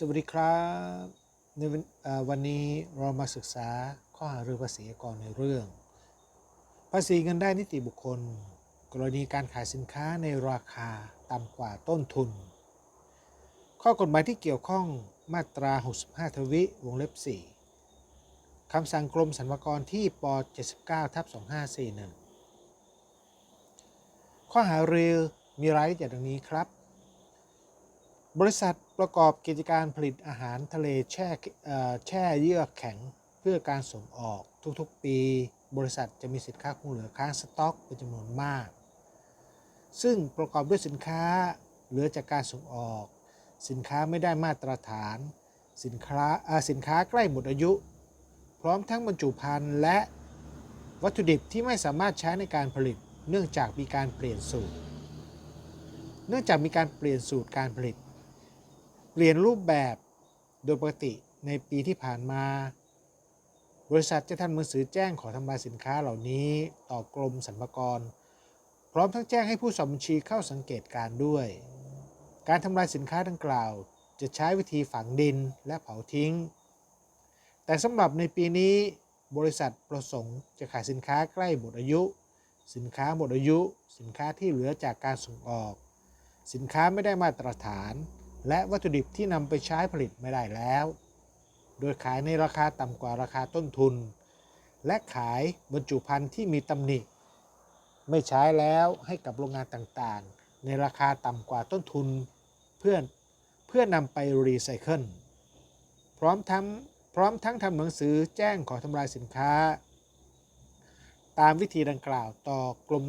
สวัสดีครับในวันนี้เรามาศึกษาข้อหารือภาษีอากรในเรื่อง ภาษีเงินได้นิติบุคคล กรณีการขายสินค้าในราคาต่ำกว่าต้นทุน ข้อกฎหมายที่เกี่ยวข้องมาตรา 65 ทวิวงเล็บ 4คำสั่งกรมสรรพากรที่ป79ทับ2541 ข้อหารือมีรายละเอียดดังนี้ครับ บริษัทประกอบกิจการผลิตอาหารทะเลแช่เอ่อแช่เยื่อแข็งเพื่อการส่งออกทุกๆ ปี บริษัทจะมีสินค้าคงเหลือค้างสต็อกเป็นจำนวนมาก ซึ่งประกอบด้วยสินค้าเหลือจากการส่งออก สินค้าไม่ได้มาตรฐาน สินค้าสินค้าใกล้หมดอายุ พร้อมทั้งบรรจุภัณฑ์และวัตถุดิบที่ไม่สามารถใช้ในการผลิต เนื่องจากมีการเปลี่ยนสูตร เนื่องจากมีการเปลี่ยนสูตรการผลิต เปลี่ยนรูปแบบโดยปกติในปีที่ผ่านมา บริษัทจะทำหนังสือแจ้งขอทำลายสินค้าเหล่านี้ต่อกรมสรรพากร พร้อมทั้งแจ้งให้ผู้สอบบัญชีเข้าสังเกตการด้วย การทำลายสินค้าดังกล่าว จะใช้วิธีฝังดินและเผาทิ้ง แต่สำหรับในปีนี้ บริษัทประสงค์จะขายสินค้าใกล้หมดอายุ สินค้าหมดอายุ สินค้าที่เหลือจากการส่งออก สินค้าไม่ได้มาตรฐาน และวัตถุดิบที่นำไปใช้ผลิตไม่ได้แล้ว โดยขายในราคาต่ำกว่าราคาต้นทุน และขายบรรจุภัณฑ์ที่มีตำหนิ ไม่ใช้แล้วให้กับโรงงานต่างๆ ในราคาต่ำกว่าต้นทุน เพื่อเพื่อนำไปรีไซเคิล พร้อมทั้งพร้อมทั้งทำหนังสือแจ้งขอทำลายสินค้า ตามวิธีดังกล่าวต่อกรม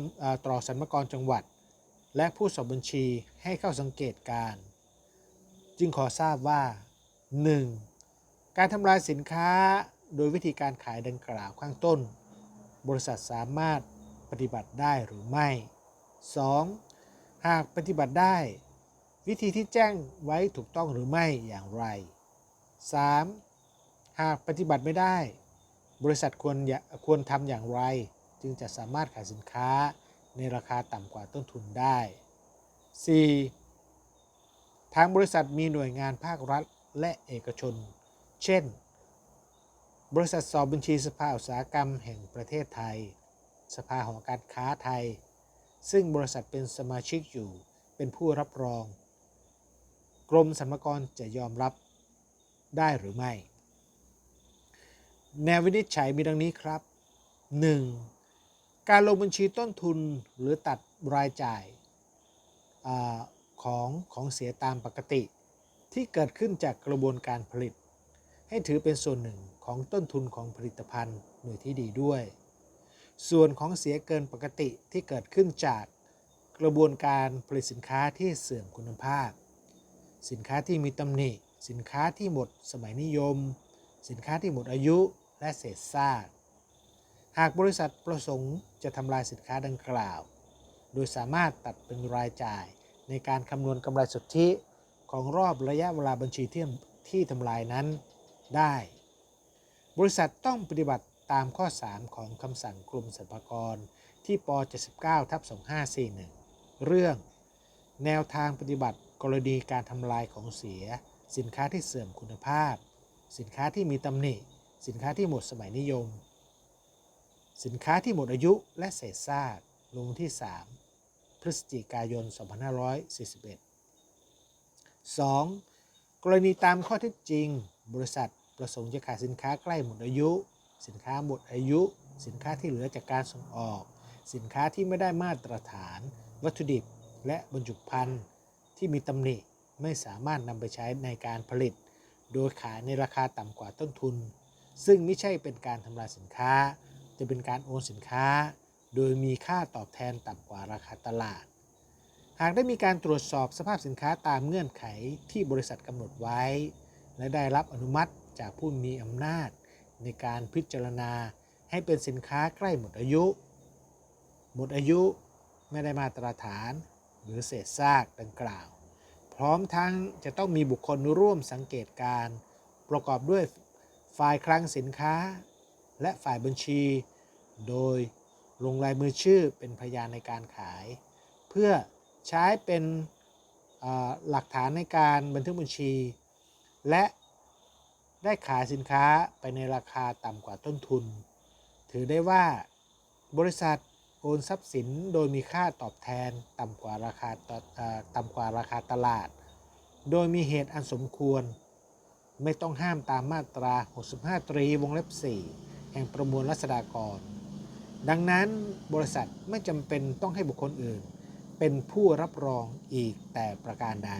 ต่อสรรพากรจังหวัด และผู้สอบบัญชีให้เข้าสังเกตการณ์ จึงขอทราบว่า 1. การทำลายสินค้าโดยวิธีการขายดังกล่าวข้างต้น บริษัทสามารถปฏิบัติได้หรือไม่ 2. หากปฏิบัติได้ วิธีที่แจ้งไว้ถูกต้องหรือไม่อย่างไร 3. หากปฏิบัติไม่ได้ บริษัทควรควรทำอย่างไร จึงจะสามารถขายสินค้าในราคาต่ำกว่าต้นทุนได้ 4. ทางบริษัทมีหน่วยงานภาครัฐและเอกชน เช่น บริษัทสอบบัญชีสภาอุตสาหกรรมแห่งประเทศไทย สภาหอการค้าไทย ซึ่งบริษัทเป็นสมาชิกอยู่เป็นผู้รับรอง กรมสรรพากรจะยอมรับได้หรือไม่ แนววินิจฉัยมีดังนี้ครับ 1. การลงบัญชีต้นทุนหรือตัดรายจ่าย ของของเสียตามปกติ ที่เกิดขึ้นจากกระบวนการผลิต ให้ถือเป็นส่วนหนึ่งของต้นทุนของผลิตภัณฑ์หน่วยที่ดีด้วย ส่วนของเสียเกินปกติที่เกิดขึ้นจากกระบวนการผลิตสินค้าที่เสื่อมคุณภาพ สินค้าที่มีตำหนิ สินค้าที่หมดสมัยนิยม สินค้าที่หมดอายุและเศษซากหากบริษัทประสงค์จะทำลายสินค้าดังกล่าว โดยสามารถตัดเป็นรายจ่าย ในการคำนวณกำไรสุทธิของรอบระยะเวลาบัญชีที่ที่ทำลายนั้นได้ บริษัทต้องปฏิบัติตามข้อ 3 ของคำสั่งกรมสรรพากรที่ป79ทับ2541 เรื่อง แนวทางปฏิบัติกรณีการทำลายของเสีย สินค้าที่เสื่อมคุณภาพ สินค้าที่มีตำหนิ สินค้าที่หมดสมัยนิยม สินค้าที่หมดอายุและเศษซากลงที่ 3 พฤศจิกายน 2541 2. กรณีตามข้อเท็จจริง บริษัทประสงค์จะขายสินค้าใกล้หมดอายุ สินค้าหมดอายุ สินค้าที่เหลือจากการส่งออก สินค้าที่ไม่ได้มาตรฐาน วัตถุดิบ และบรรจุภัณฑ์ที่มีตำหนิไม่สามารถนำไปใช้ในการผลิต โดยขายในราคาต่ำกว่าต้นทุน ซึ่งไม่ใช่เป็นการทำลายสินค้า จะเป็นการโอนสินค้า โดยมีค่าตอบแทนต่ำกว่าราคาตลาด หากได้มีการตรวจสอบสภาพสินค้าตามเงื่อนไขที่บริษัทกำหนดไว้ และได้รับอนุมัติจากผู้มีอำนาจ ในการพิจารณาให้เป็นสินค้าใกล้หมดอายุ หมดอายุไม่ได้มาตรฐานหรือเศษซากดังกล่าว พร้อมทั้งจะต้องมีบุคคลร่วมสังเกตการ ประกอบด้วยฝ่ายคลังสินค้า และฝ่ายบัญชี โดย ลงลายมือชื่อเป็นพยานในการขาย เพื่อใช้เป็นหลักฐานในการบันทึกบัญชี และได้ขายสินค้าไปในราคาต่ำกว่าต้นทุน ถือได้ว่าบริษัทโอนทรัพย์สินโดยมีค่าตอบแทนต่ำกว่าราคาต่ำกว่าราคาตลาด โดยมีเหตุอันสมควร ไม่ต้องห้ามตามมาตรา 65 ตรีวงเล็บ 4 แห่งประมวลรัษฎากร ดังนั้นบริษัทไม่จำเป็นต้องให้บุคคลอื่น เป็นผู้รับรองอีกแต่ประการใด